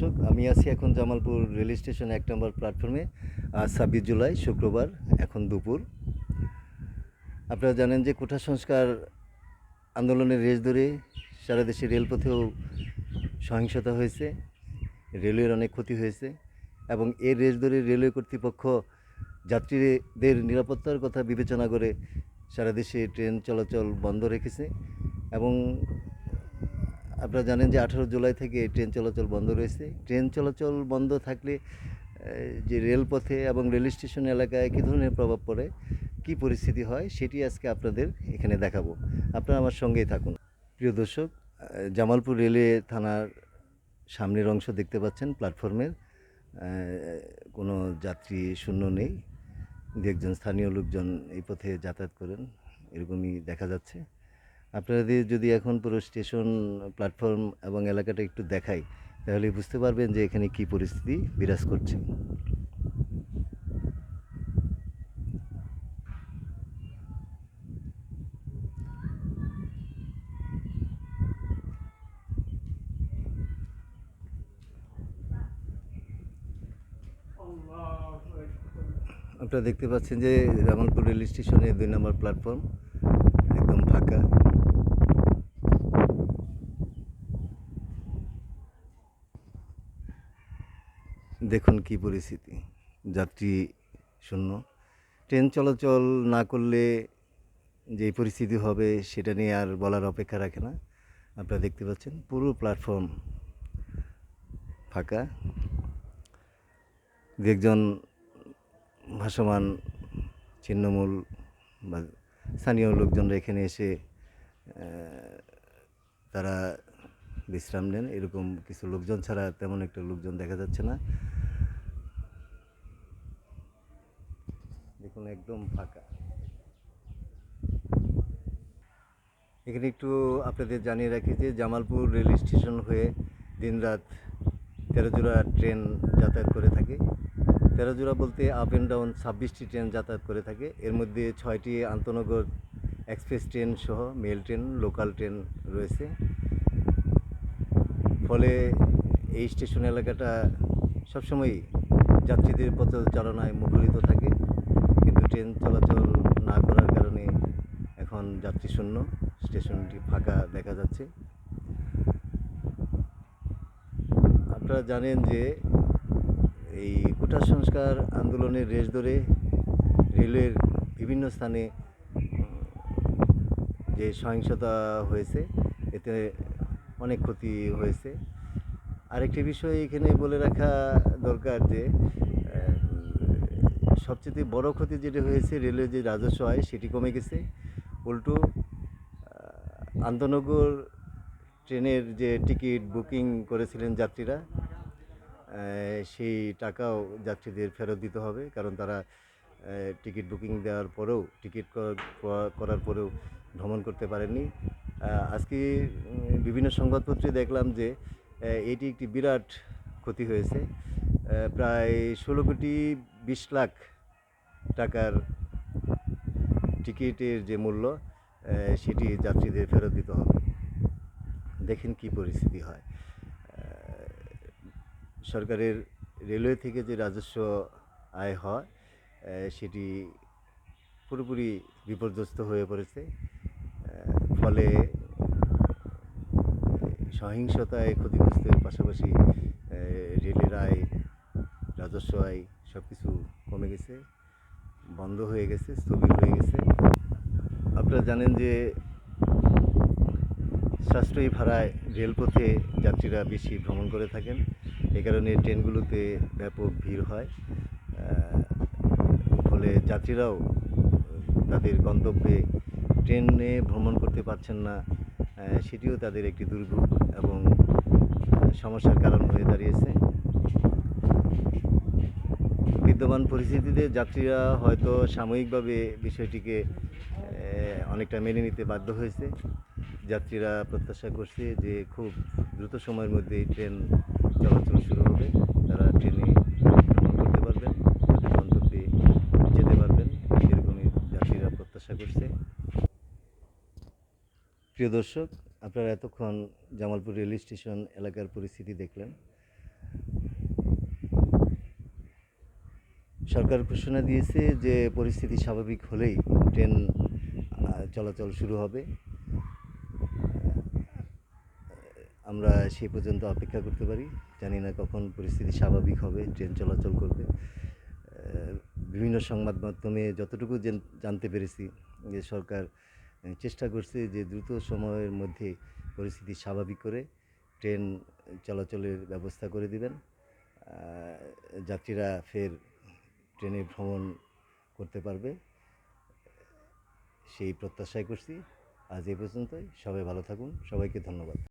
দর্শক, আমি আছি এখন জামালপুর রেল স্টেশন এক নম্বর প্ল্যাটফর্মে আজ ছাব্বিশ জুলাই, শুক্রবার, এখন দুপুর। আপনারা জানেন যে কোঠা সংস্কার আন্দোলনের রেশ ধরে সারা দেশে রেলপথেও সহিংসতা হয়েছে, রেলওয়ের অনেক ক্ষতি হয়েছে, এবং এর রেশ ধরে রেলওয়ে কর্তৃপক্ষ যাত্রীদের নিরাপত্তার কথা বিবেচনা করে সারা দেশে ট্রেন চলাচল বন্ধ রেখেছে, এবং আপনারা জানেন যে আঠারো জুলাই থেকে ট্রেন চলাচল বন্ধ রয়েছে। ট্রেন চলাচল বন্ধ থাকলে যে রেলপথে এবং রেল স্টেশন এলাকায় কী ধরনের প্রভাব পড়ে, কী পরিস্থিতি হয়, সেটি আজকে আপনাদের এখানে দেখাবো। আপনারা আমার সঙ্গেই থাকুন। প্রিয় দর্শক জামালপুর রেলওয়ে থানার সামনের অংশ দেখতে পাচ্ছেন, প্ল্যাটফর্মের কোনো যাত্রী শূন্য নেই। দু একজন স্থানীয় লোকজন এই পথে যাতায়াত করেন, এরকমই দেখা যাচ্ছে। আপনাদের যদি এখন পুরো স্টেশন, প্ল্যাটফর্ম এবং এলাকাটা একটু দেখাই তাহলে বুঝতে পারবেন যে এখানে কি পরিস্থিতি বিরাজ করছে। আপনারা দেখতে পাচ্ছেন যে জামালপুর রেল স্টেশনের দুই নম্বর প্ল্যাটফর্ম একদম ফাঁকা। দেখুন কি পরিস্থিতি। যাত্রী শূন্য। ট্রেন চলাচল না করলে যে পরিস্থিতি হবে সেটা নিয়ে আর বলার অপেক্ষা রাখে না। আপনারা দেখতে পাচ্ছেন পুরো প্ল্যাটফর্ম ফাঁকা। দু একজন ভাসমান ছিন্নমূল বা স্থানীয় লোকজনরা এখানে এসে তারা বিশ্রাম নেন। এরকম কিছু লোকজন ছাড়া তেমন একটা লোকজন দেখা যাচ্ছে না। দেখুন একদম ফাঁকা। এখানে একটু আপনাদের জানিয়ে রাখি যে জামালপুর রেল স্টেশন হয়ে দিনরাত তেরো জোড়া ট্রেন যাতায়াত করে থাকে। তেরো জোড়া বলতে আপ অ্যান্ড ডাউন ছাব্বিশটি ট্রেন যাতায়াত করে থাকে। এর মধ্যে ছয়টি আন্তনগর এক্সপ্রেস ট্রেন সহ মেল ট্রেন লোকাল ট্রেন রয়েছে। ফলে এই স্টেশন এলাকাটা সবসময়ই যাত্রীদের পথ চালনায় মুখরিত থাকে। কিন্তু ট্রেন চলাচল না করার কারণে এখন যাত্রী শূন্য, স্টেশনটি ফাঁকা দেখা যাচ্ছে। আপনারা জানেন যে এই কোটা সংস্কার আন্দোলনের রেশ ধরে রেলের বিভিন্ন স্থানে যে সহিংসতা হয়েছে, এতে অনেক ক্ষতি হয়েছে। আরেকটি বিষয় এখানে বলে রাখা দরকার যে সবচেয়ে বড় ক্ষতি যেটা হয়েছে রেলওয়ে যে রাজস্ব আয়, সেটি কমে গেছে। উল্টো আন্তনগর ট্রেনের যে টিকিট বুকিং করেছিলেন যাত্রীরা সেই টাকাও যাত্রীদের ফেরত দিতে হবে, কারণ তারা টিকিট বুকিং দেওয়ার পরেও, টিকিট করার পরেও ভ্রমণ করতে পারেননি। আজকে বিভিন্ন সংবাদপত্রে দেখলাম যে এটি একটি বিরাট ক্ষতি হয়েছে। প্রায় ষোলো কোটি বিশ লাখ টাকার টিকিটের যে মূল্য সেটি যাত্রীদের ফেরত দিতে হবে। দেখেন কি পরিস্থিতি হয়। সরকারের রেলওয়ে থেকে যে রাজস্ব আয় হয় সেটি পুরোপুরি বিপর্যস্ত হয়ে পড়েছে। ফলে সহিংসতায় ক্ষতিগ্রস্তের পাশাপাশি রেলের আয়, রাজস্ব আয় সব কিছু কমে গেছে। বন্ধ হয়ে গেছে স্থবির হয়ে গেছে। আপনারা জানেন যে সাশ্রয়ী ভাড়ায় রেলপথে যাত্রীরা বেশি ভ্রমণ করে থাকেন। এ কারণে ট্রেনগুলোতে ব্যাপক ভিড় হয়। ফলে যাত্রীরাও তাদের গন্তব্যে ট্রেনে ভ্রমণ করতে পারছেন না। সেটিও তাদের একটি দুর্ভোগ এবং সমস্যার কারণ হয়ে দাঁড়িয়েছে। বিদ্যমান পরিস্থিতিতে যাত্রীরা হয়তো সাময়িকভাবে বিষয়টিকে অনেকটা মেনে নিতে বাধ্য হয়েছে। যাত্রীরা প্রত্যাশা করছে যে খুব দ্রুত সময়ের মধ্যেই ট্রেন চলাচল শুরু হবে। তারা ট্রেনে ভ্রমণ করতে পারবেন, তাদের গন্তব্যে যেতে পারবেন, এরকমই যাত্রীরা প্রত্যাশা করছে। প্রিয় দর্শক, আপনারা এতক্ষণ জামালপুর রেল স্টেশন এলাকার পরিস্থিতি দেখলেন। সরকার ঘোষণা দিয়েছে যে পরিস্থিতি স্বাভাবিক হলেই ট্রেন চলাচল শুরু হবে। আমরা সেই পর্যন্ত অপেক্ষা করতে পারি। জানি না কখন পরিস্থিতি স্বাভাবিক হবে, ট্রেন চলাচল করবে। বিভিন্ন সংবাদ মাধ্যমে যতটুকু জানতে পেরেছি যে সরকার চেষ্টা করছে যে দ্রুত সময়ের মধ্যে পরিস্থিতি স্বাভাবিক করে ট্রেন চলাচলের ব্যবস্থা করে দিবেন। যাত্রীরা ফের ট্রেনে ভ্রমণ করতে পারবে। সেই প্রত্যাশাই করছি। আজ এই পর্যন্তই। সবাই ভালো থাকুন। সবাইকে ধন্যবাদ।